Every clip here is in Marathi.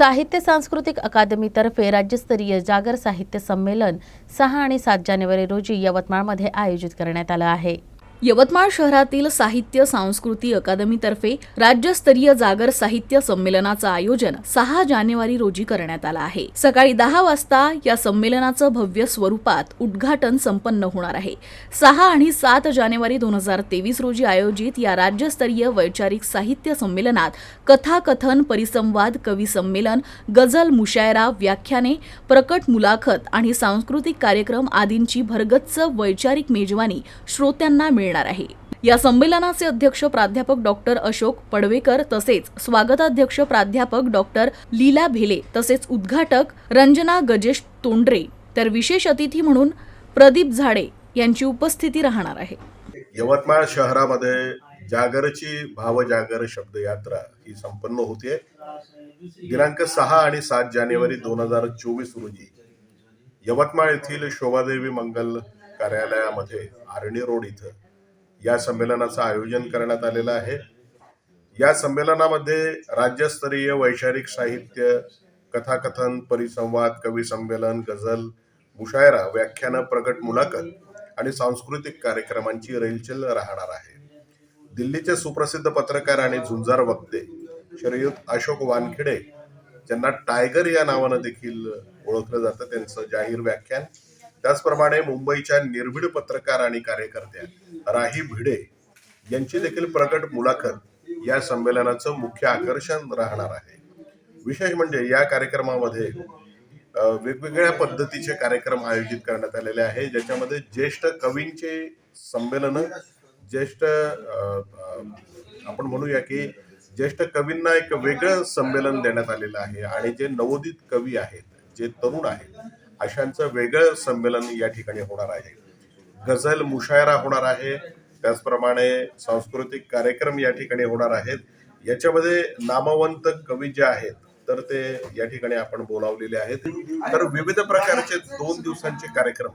साहित्य सांस्कृतिक अकादमीतर्फे राज्यस्तरीय जागर साहित्य संमेलन सहा आणि सात जानेवारी रोजी यवतमाळमध्ये आयोजित करण्यात आलं आहे. यवतमाळ शहरातील साहित्य सांस्कृती अकादमीतर्फे राज्यस्तरीय जागर साहित्य संमेलनाचं आयोजन सहा जानेवारी रोजी करण्यात आलं आहे. सकाळी दहा वाजता या संमेलनाचं भव्य स्वरूपात उद्घाटन संपन्न होणार आहे. सहा आणि सात जानेवारी दोन हजार तेवीस रोजी आयोजित या राज्यस्तरीय वैचारिक साहित्य संमेलनात कथाकथन परिसंवाद कवी संमेलन गझल मुशायरा व्याख्याने प्रकट मुलाखत आणि सांस्कृतिक कार्यक्रम आदींची भरगच्च वैचारिक मेजवानी श्रोत्यांना मिळणार आहे. या संमेलनाचे अध्यक्ष प्राध्यापक डॉक्टर अशोक पडवेकर तसेच स्वागताध्यक्ष प्राध्यापक डॉक्टर लीला भेले तसेच उद्घाटक रंजना गजेश तोंडरे. तर विशेष अतिथी म्हणून प्रदीप झाडे यांची उपस्थिती राहणार आहे. यवतमाळ शहरामध्ये जागरची भावजागर शब्दयात्रा ही संपन्न होते दिनांक सहा आणि सात जानेवारी दोन हजार चोवीस रोजी यवतमाळ येथील शोभादेवी मंगल कार्यालयामध्ये आर्णी रोड इथं या संमेलनाचं आयोजन करण्यात आलेलं आहे. या संमेलनामध्ये राज्यस्तरीय वैचारिक साहित्य कथाकथन परिसंवाद कवी संमेलन गझल मुशायरा व्याख्यानं प्रगट मुलाखत आणि सांस्कृतिक कार्यक्रमांची रेलचेल राहणार आहे. दिल्लीचे सुप्रसिद्ध पत्रकार आणि झुंजार वक्ते श्रीयुत अशोक वानखेडे ज्यांना टायगर या नावानं देखील ओळखलं जातं त्यांचं जाहीर व्याख्यान त्याचप्रमाणे मुंबईच्या निर्भीड पत्रकार आणि कार्यकर्त्या राही भिडे यांची देखील प्रकट मुलाखत या संमेलनाचं मुख्य आकर्षण राहणार आहे. विशेष म्हणजे या कार्यक्रमामध्ये वेगवेगळ्या पद्धतीचे कार्यक्रम आयोजित करण्यात आलेले आहे ज्याच्यामध्ये ज्येष्ठ कवींचे संमेलन ज्येष्ठ आपण म्हणूया की ज्येष्ठ कवींना एक वेगळं संमेलन देण्यात आलेलं आहे आणि जे नवोदित कवी आहेत जे तरुण आहेत अशांचं वेगळं संमेलन या ठिकाणी होणार आहे. गझल मुशायरा होणार आहे. त्याचप्रमाणे सांस्कृतिक कार्यक्रम या ठिकाणी होणार आहेत. याच्यामध्ये नामवंत कवी जे आहेत तर ते या ठिकाणी आपण बोलावलेले आहेत. तर विविध प्रकारचे दोन दिवसांचे कार्यक्रम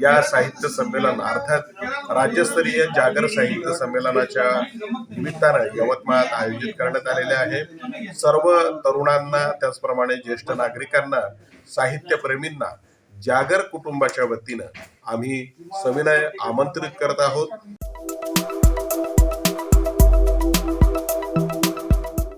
या साहित्य संमेलन अर्थात राज्यस्तरीय जागर साहित्य संमेलनाच्या निमित्तानं यवतमाळात आयोजित करण्यात आलेले आहे. सर्व तरुणांना त्याचप्रमाणे ज्येष्ठ नागरिकांना साहित्यप्रेमींना जागर कुटुंबाच्या वतीनं आम्ही सविनय आमंत्रित करत आहोत.